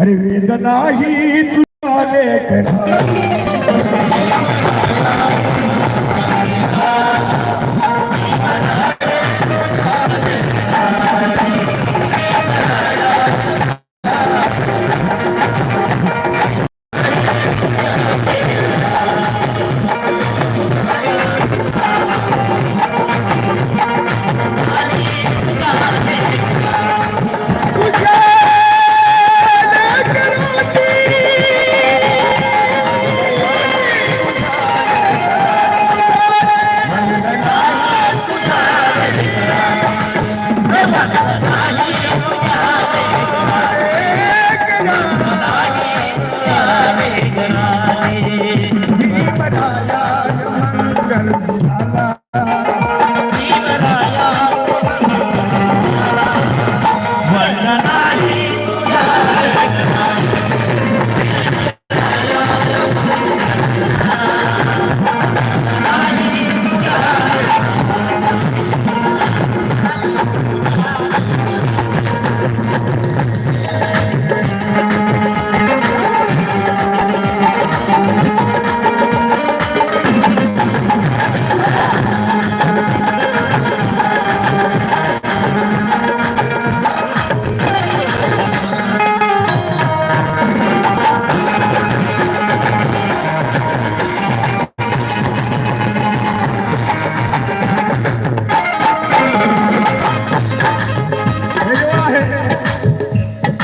अरे वेदना ही तुझे लेखना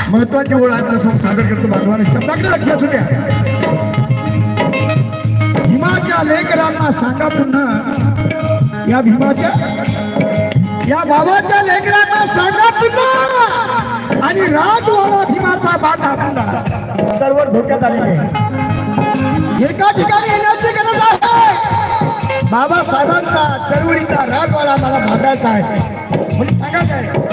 महत्वाची ओळ आता सम- सादर करतो. भगवान शब्दाकडे लक्ष असू द्या. भीमाच्या लेकरांना सांगा पुन्हा. या भीमाच्या या बाबाच्या लेकरांना सांगा पुन्हा. आणि राजवाडा भीमाचा बाटा पुन्हा. सर्व धोक्यात आलेले एका ठिकाणी येण्याची गरज आहे. बाबासाहेबांचा चळवळीचा राजवाडा मला भागायचा आहे. म्हणजे सांगा काय